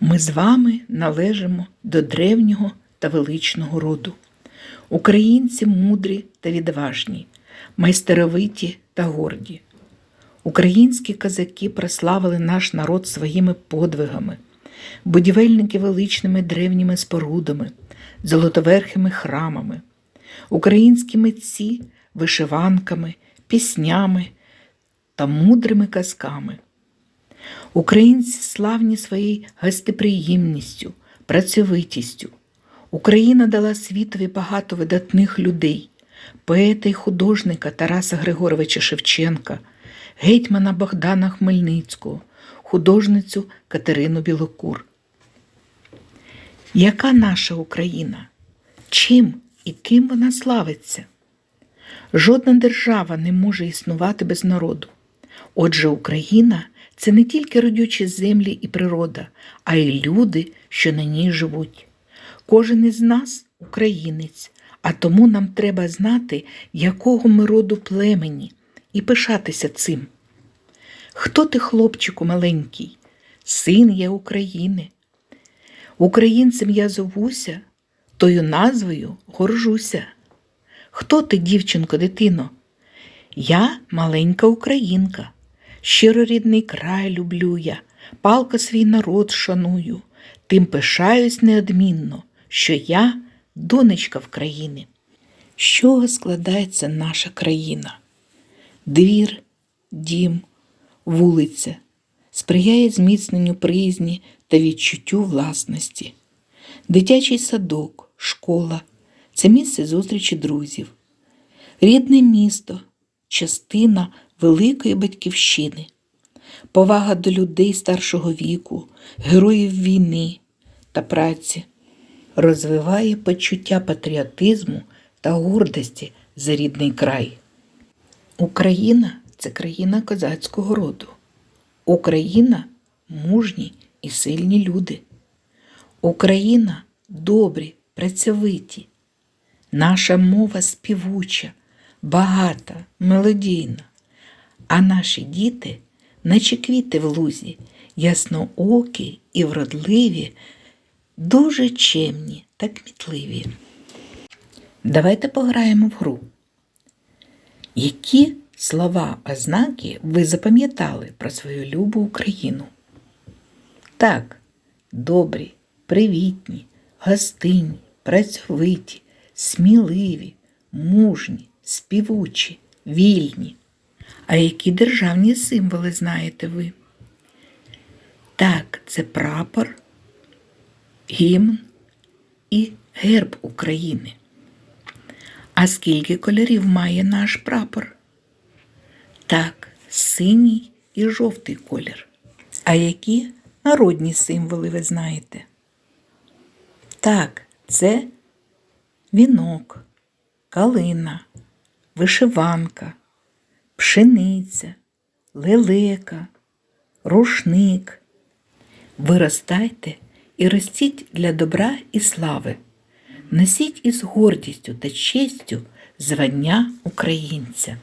Ми з вами належимо до древнього та величного роду. Українці мудрі та відважні, майстеровиті та горді. Українські козаки прославили наш народ своїми подвигами, будівельники величними древніми спорудами, золотоверхими храмами, українські митці вишиванками, піснями та мудрими казками. Українці славні своєю гостеприємністю, працьовитістю. Україна дала світові багато видатних людей, поета й художника Тараса Григоровича Шевченка, гетьмана Богдана Хмельницького, художницю Катерину Білокур. Яка наша Україна? Чим і ким вона славиться? Жодна держава не може існувати без народу. Отже, Україна це не тільки родючі землі і природа, а й люди, що на ній живуть. Кожен із нас українець, а тому нам треба знати, якого ми роду племені, і пишатися цим. Хто ти, хлопчику маленький? Син я України. Українцем я зовуся, тою назвою горжуся. Хто ти, дівчинко, дитино? Я маленька українка, щиро рідний край люблю я, палко свій народ шаную, тим пишаюсь неодмінно, що я донечка в. З чого складається наша країна? Двір, дім, вулиця сприяє зміцненню приязні та відчуттю власності. Дитячий садок, школа це місце зустрічі друзів, рідне місто, частина великої батьківщини, повага до людей старшого віку, героїв війни та праці, розвиває почуття патріотизму та гордості за рідний край. Україна це країна козацького роду. Україна мужні і сильні люди. Україна добрі, працьовиті. Наша мова співуча, багата, мелодійна. А наші діти, наче квіти в лузі, ясноокі і вродливі, дуже чемні та кмітливі. Давайте пограємо в гру. Які слова ознаки ви запам'ятали про свою любу Україну? Так, добрі, привітні, гостинні, працьовиті, сміливі, мужні, співучі, вільні. А які державні символи знаєте ви? Так, це прапор, гімн і герб України. А скільки кольорів має наш прапор? Так, синій і жовтий колір. А які народні символи ви знаєте? Так, це вінок, калина, вишиванка, пшениця, лелека, рушник. Виростайте і ростіть для добра і слави. Носіть із гордістю та честю звання українця.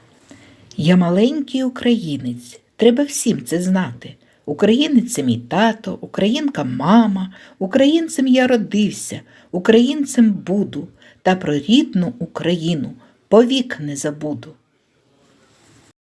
Я маленький українець, треба всім це знати. Українець мій тато, українка мама, українцем я родився, українцем буду, та про рідну Україну повік не забуду.